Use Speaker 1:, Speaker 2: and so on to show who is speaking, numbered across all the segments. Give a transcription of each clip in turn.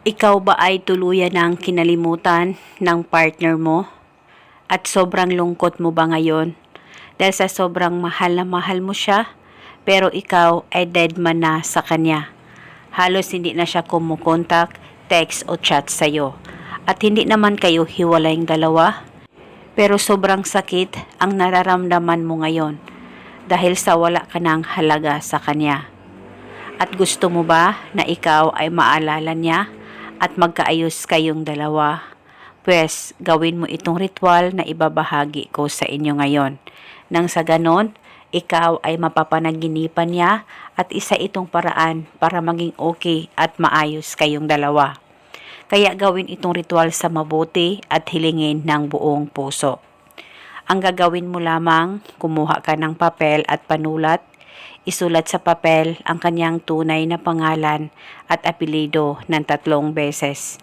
Speaker 1: Ikaw ba ay tuluyan ng kinalimutan ng partner mo? At sobrang lungkot mo ba ngayon? Dahil sa sobrang mahal na mahal mo siya, pero ikaw ay dead man na sa kanya. Halos hindi na siya kumukontak, text o chat sa'yo. At hindi naman kayo hiwalayng dalawa, pero sobrang sakit ang nararamdaman mo ngayon dahil sa wala ka ng halaga sa kanya. At gusto mo ba na ikaw ay maalala niya at magkaayos kayong dalawa? Pwes, gawin mo itong ritual na ibabahagi ko sa inyo ngayon. Nang sa ganon, ikaw ay mapapanaginipan niya at isa itong paraan para maging okay at maayos kayong dalawa. Kaya gawin itong ritual sa mabuti at hilingin ng buong puso. Ang gagawin mo lamang, kumuha ka ng papel at panulat, isulat sa papel ang kanyang tunay na pangalan at apelido ng tatlong beses.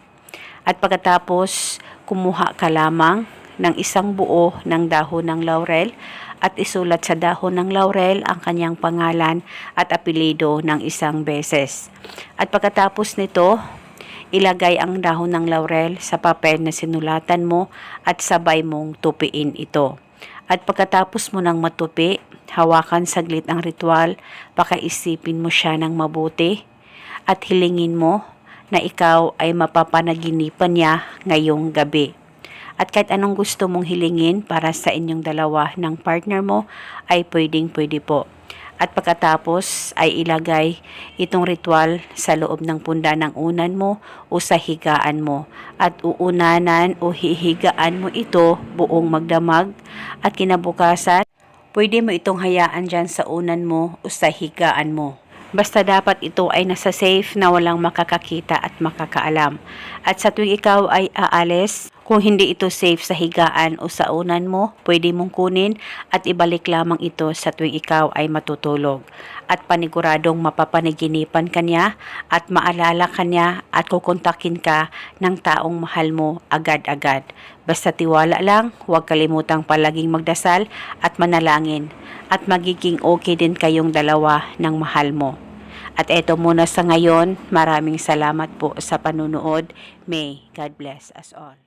Speaker 1: At pagkatapos, kumuha ka lamang ng isang buo ng dahon ng laurel at isulat sa dahon ng laurel ang kanyang pangalan at apelido ng isang beses. At pagkatapos nito, ilagay ang dahon ng laurel sa papel na sinulatan mo at sabay mong tupiin ito. At pagkatapos mo ng matupi, hawakan saglit ang ritual, pakaisipin mo siya ng mabuti at hilingin mo na ikaw ay mapapanaginipan niya ngayong gabi. At kahit anong gusto mong hilingin para sa inyong dalawa ng partner mo ay pwedeng pwede po. At pagkatapos ay ilagay itong ritual sa loob ng punda ng unan mo o sa higaan mo. At uunanan o hihigaan mo ito buong magdamag at kinabukasan, pwede mo itong hayaan dyan sa unan mo o sa higaan mo. Basta dapat ito ay nasa safe na walang makakakita at makakaalam. At sa tuwing ikaw ay aalis, kung hindi ito safe sa higaan o sa unan mo, pwede mong kunin at ibalik lamang ito sa tuwing ikaw ay matutulog. At paniguradong mapapanaginipan ka niya at maalala ka niya at kukontakin ka ng taong mahal mo agad-agad. Basta tiwala lang, huwag kalimutang palaging magdasal at manalangin at magiging okay din kayong dalawa ng mahal mo. At eto muna sa ngayon, maraming salamat po sa panunood. May God bless us all.